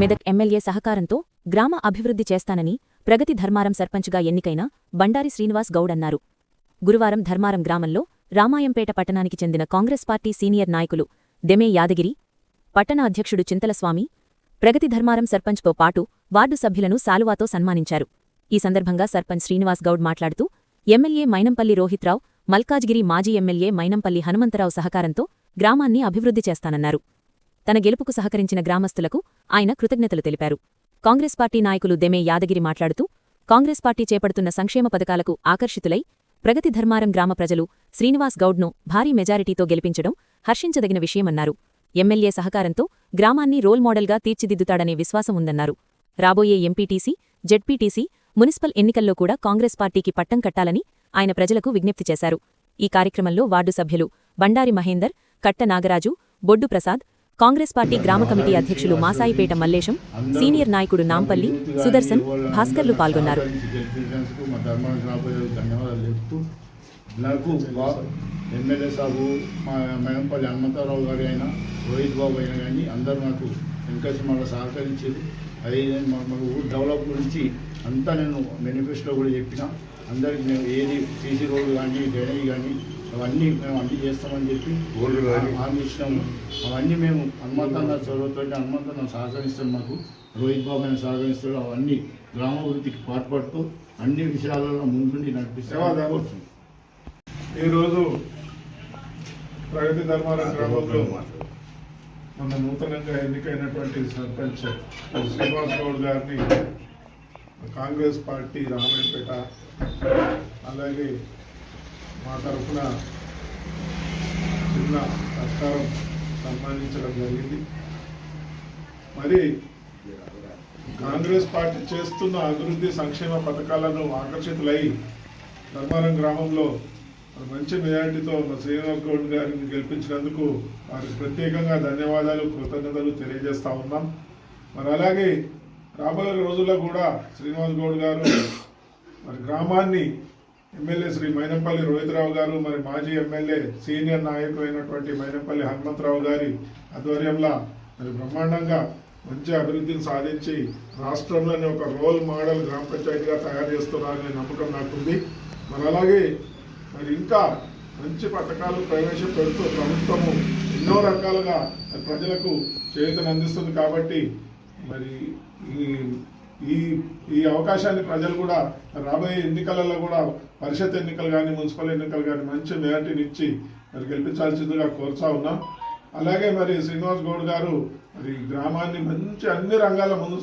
Medak MLA సహకారంతో గ్రామ అభివృద్ధి చేస్తానని ప్రగతి ధర్మారం సర్పంచ్గా ఎన్నికైన బండారి శ్రీనివాస్ గౌడ్ అన్నారు. గురువారం ధర్మారం గ్రామంలో రామాయంపేట పట్టణానికి చెందిన కాంగ్రెస్ పార్టీ సీనియర్ నాయకులు దెమే యాదగిరి పట్టణ అధ్యక్షుడు చింతలస్వామి ప్రగతి ధర్మారం సర్పంచ్తో పాటు వార్డు సభ్యులను సాలువాతో సన్మానించారు. ఈ సందర్భంగా సర్పంచ్ శ్రీనివాస్ గౌడ్ మాట్లాడుతూ ఎమ్మెల్యే మైనంపల్లి రోహిత్రావు మల్కాజ్గిరి మాజీ ఎమ్మెల్యే మైనంపల్లి హనుమంతరావు సహకారంతో గ్రామాన్ని అభివృద్ధి చేస్తానన్నారు. తన గెలుపుకు సహకరించిన గ్రామస్తులకు ఆయన కృతజ్ఞతలు తెలిపారు. కాంగ్రెస్ పార్టీ నాయకులు దెమే యాదగిరి మాట్లాడుతూ కాంగ్రెస్ పార్టీ చేపడుతున్న సంక్షేమ పథకాలకు ఆకర్షితులై ప్రగతి ధర్మారం గ్రామ ప్రజలు శ్రీనివాస్ గౌడ్ను భారీ మెజారిటీతో గెలిపించడం హర్షించదగిన విషయమన్నారు. ఎమ్మెల్యే సహకారంతో గ్రామాన్ని రోల్ మోడల్గా తీర్చిదిద్దుతాడనే విశ్వాసం ఉందన్నారు. రాబోయే ఎంపీటీసీ జెడ్పీటీసీ మున్సిపల్ ఎన్నికల్లో కూడా కాంగ్రెస్ పార్టీకి పట్టం కట్టాలని ఆయన ప్రజలకు విజ్ఞప్తి చేశారు. ఈ కార్యక్రమంలో వార్డు సభ్యులు బండారి మహేందర్ కట్ట నాగరాజు బొడ్డు ప్రసాద్ కాంగ్రెస్ పార్టీ గ్రామ కమిటీ అధ్యక్షులు మాసాయిపేట మల్లేశం సీనియర్ నాయకుడు నాంపల్లి సుదర్శన్ భాస్కర్లు పాల్గొన్నారు. చెప్తూ నాకు ఎమ్మెల్యే సాబు మా మేడంపల్లి హనుమంతరావు గారి అయినా రోహిత్ బాబు అయినా కానీ అందరూ నాకు వెంకటేశ్వర మళ్ళీ సహకరించారు. అదే మా ఊరు డెవలప్ గురించి అంతా నేను మేనిఫెస్టో కూడా చెప్పిన. అందరికి మేము ఏది సీసీ రోడ్డు కానీ డ్రైనేజ్ కానీ అవన్నీ మేము అన్ని చేస్తామని చెప్పి హామీ ఇచ్చినాము. అవన్నీ మేము హనుమంతన్న చొరవతో హనుమంతన్న సహకరిస్తాడు మాకు. రోహిత్ బాబు అయినా సహకరిస్తాడు. అవన్నీ గ్రామాభివృద్ధికి పాటుపడుతూ అన్ని విషయాలలో ముందుండి నడిపిస్తాము ఈరోజు ప్రగతి ధర్మారం గ్రామంలో మన నూతనంగా ఎన్నికైనటువంటి సర్పంచ్ శ్రీనివాస్ గౌడ్ గారిని కాంగ్రెస్ పార్టీ రామాయణపేట అలాగే మా తరఫున చిన్న సత్కారం సన్మానించడం జరిగింది. మరి కాంగ్రెస్ పార్టీ చేస్తున్న అభివృద్ధి సంక్షేమ పథకాలను ఆకర్షితులై ధర్మారం గ్రామంలో మంచి మెజారిటీతో మా శ్రీనివాస్ గౌడ్ గారిని గెలిపించినందుకు వారికి ప్రత్యేకంగా ధన్యవాదాలు కృతజ్ఞతలు తెలియజేస్తా ఉన్నాం. మరి అలాగే రాబోయే రోజుల్లో కూడా శ్రీనివాస్ గౌడ్ గారు మరి గ్రామాన్ని ఎమ్మెల్యే శ్రీ మైనంపల్లి రోహితరావు గారు మరి మాజీ ఎమ్మెల్యే సీనియర్ నాయకుడు అయినటువంటి మైనంపల్లి హనుమంతరావు గారి ఆధ్వర్యంలో మరి బ్రహ్మాండంగా మంచి అభివృద్ధిని సాధించి రాష్ట్రంలోని ఒక రోల్ మోడల్ గ్రామ పంచాయతీగా తయారు చేస్తున్నారనే నమ్మకం నాకుంది. మరి అలాగే మరి ఇంకా మంచి పథకాలు ప్రవేశపెడుతూ ప్రభుత్వము ఎన్నో రకాలుగా ప్రజలకు చేతను అందిస్తుంది కాబట్టి మరి ఈ ఈ ఈ అవకాశాన్ని ప్రజలు కూడా రాబోయే ఎన్నికలలో కూడా పరిషత్ ఎన్నికలు కానీ మున్సిపల్ ఎన్నికలు కానీ మంచి మెజార్టీని ఇచ్చి మరి గెలిపించాల్సిందిగా కోరుతా ఉన్నాం. అలాగే మరి శ్రీనివాస్ గౌడ్ గారు మరి గ్రామాన్ని మంచి అన్ని రంగాల ముందు